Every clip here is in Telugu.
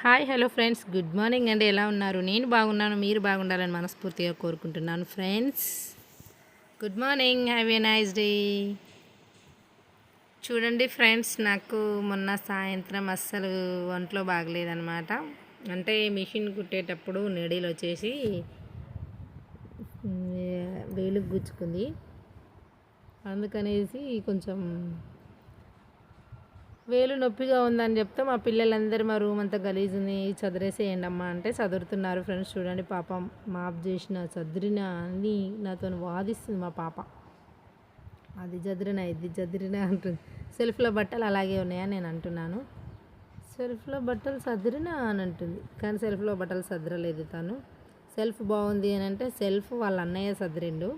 Hi hello friends. Good morning అండి. ఎలా ఉన్నారు? నేను బాగున్నాను. మీరు బాగుండాలని మనస్ఫూర్తిగా కోరుకుంటున్నాను friends. Good morning. Have a nice day. చూడండి ఫ్రెండ్స్ నాకు మొన్న సాయంత్రం అస్సలు ఒంట్లో బాగలేదనమాట అంటే మిషన్ కుట్టేటప్పుడు నెడీలు వచ్చేసి వేలుకు గుచ్చుకుంది. అందుకనేసి కొంచెం వేలు నొప్పిగా ఉందని చెప్తే మా పిల్లలందరూ మా రూమ్ అంతా గలీజుని చదిరేసేయండమ్మా అంటే చదువుతున్నారు ఫ్రెండ్స్ చూడండి పాప మాప్ చేసిన చదిరిన అని నాతో వాదిస్తుంది మా పాప. అది చదిరిన ఇది చదిరిన అంటుంది. సెల్ఫ్లో బట్టలు అలాగే ఉన్నాయని నేను అంటున్నాను. సెల్ఫ్లో బట్టలు సదిరిన అని అంటుంది. కానీ సెల్ఫ్లో బట్టలు సదరలేదు తను. సెల్ఫ్ బాగుంది అని అంటే సెల్ఫ్ వాళ్ళ అన్నయ్య సదిరిండు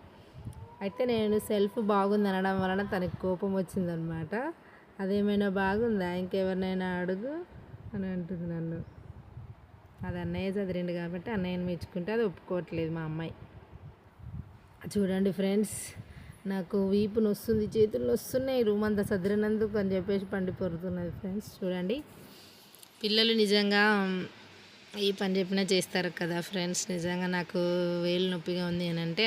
అయితే నేను సెల్ఫ్ బాగుంది అనడం వలన తనకి కోపం వచ్చిందనమాట. అదేమైనా బాగుందా? ఇంకెవరినైనా అడుగు అని అంటుంది నన్ను. అది అన్నయ్య చదిరిండు కాబట్టి అన్నయ్యని మెచ్చుకుంటే అది ఒప్పుకోవట్లేదు మా అమ్మాయి. చూడండి ఫ్రెండ్స్ నాకు వీపు నొస్తుంది చేతులు నొస్తున్నాయి రూమ్ అంతా చదిరినందుకు అని చెప్పేసి పండి పొరుతున్నది ఫ్రెండ్స్ చూడండి. పిల్లలు నిజంగా ఈ పని చెప్పినా చేస్తారు కదా ఫ్రెండ్స్ నిజంగా నాకు వేలు నొప్పిగా ఉంది అని అంటే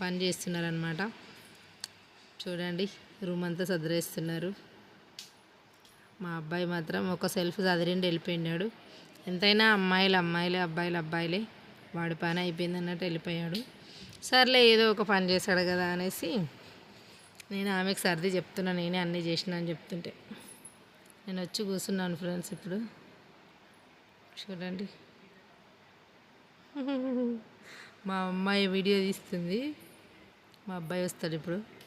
పని చేస్తున్నారనమాట చూడండి రూమ్ అంతా సదిరేస్తున్నారు. మా అబ్బాయి మాత్రం ఒక సెల్ఫ్ చదిరిండి వెళ్ళిపోయినాడు. ఎంతైనా అమ్మాయిలు అమ్మాయిలే అబ్బాయిలు అబ్బాయిలే. వాడి పని అయిపోయింది అన్నట్టు వెళ్ళిపోయాడు. సర్లే ఏదో ఒక పని చేశాడు కదా అనేసి నేను ఆమెకు సర్ది చెప్తున్నా నేనే అన్నీ చేసిన అని చెప్తుంటే. నేను వచ్చి కూర్చున్నాను ఫ్రెండ్స్ ఇప్పుడు. చూడండి. మా అమ్మాయి వీడియో తీస్తుంది. మా అబ్బాయి వస్తాడు ఇప్పుడు.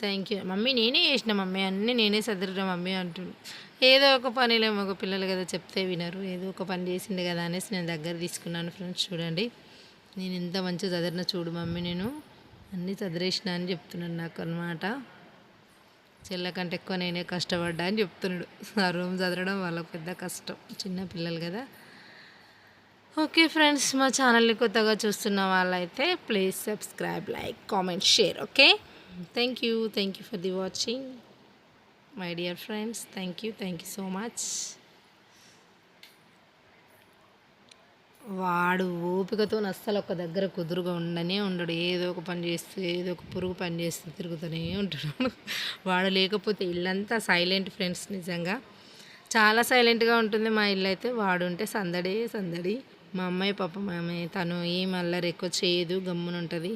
థ్యాంక్ యూ మమ్మీ నేనే చేసిన మమ్మీ అన్నీ నేనే సదిరిన మమ్మీ అంటుండు. ఏదో ఒక పనిలో మగ పిల్లలు కదా చెప్తే వినరు. ఏదో ఒక పని చేసిండు కదా అనేసి నేను దగ్గర తీసుకున్నాను ఫ్రెండ్స్ చూడండి. నేను ఎంత మంచిగా చదిరిన చూడు మమ్మీ నేను. అన్నీ చదిరేసిన అని చెప్తున్నాను నాకు అనమాట చెల్ల కంటే ఎక్కువ నేనే కష్టపడ్డా అని చెప్తున్నాడు. ఆ రూమ్ చదవడం వాళ్ళకి పెద్ద కష్టం. చిన్న పిల్లలు కదా. ఓకే ఫ్రెండ్స్ మా ఛానల్ని కొత్తగా చూస్తున్న వాళ్ళైతే please subscribe like comment share okay? Thank you thank you for the watching my dear friends thank you thank you so much వాడు ఓపికతో అస్సలు ఒక దగ్గర కుదురుగా ఉండనే ఉండడు. ఏదో ఒక పని చేస్తూ ఏదో ఒక పురుగు పని చేస్తూ తిరుగుతూనే ఉంటున్నాడు. వాడు లేకపోతే ఇల్లంతా సైలెంట్ ఫ్రెండ్స్ నిజంగా. చాలా సైలెంట్గా ఉంటుంది మా ఇల్లు అయితే. వాడు ఉంటే సందడే సందడి. మా అమ్మాయి పాప మా తను ఏం అల్లరి ఎక్కువ చేయదు గమ్మునుంటుంది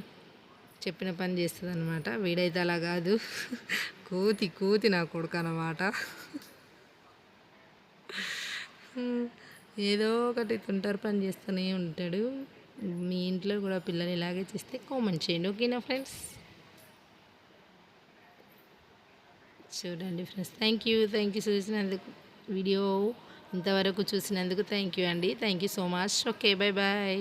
చెప్పిన పని చేస్తుంది అనమాట వీడైతే అలా కాదు. కూతి కూతి నా కొడుకు అనమాట ఏదో ఒకటి తుంటారు పని చేస్తూనే ఉంటాడు. మీ ఇంట్లో కూడా పిల్లలు ఇలాగే చేస్తే కామెంట్ చేయండి ఓకేనా ఫ్రెండ్స్? చూడండి friends. Thank you thank you చూసినందుకు వీడియో ఇంతవరకు చూసినందుకు థ్యాంక్ యూ అండి. Thank you so much okay bye bye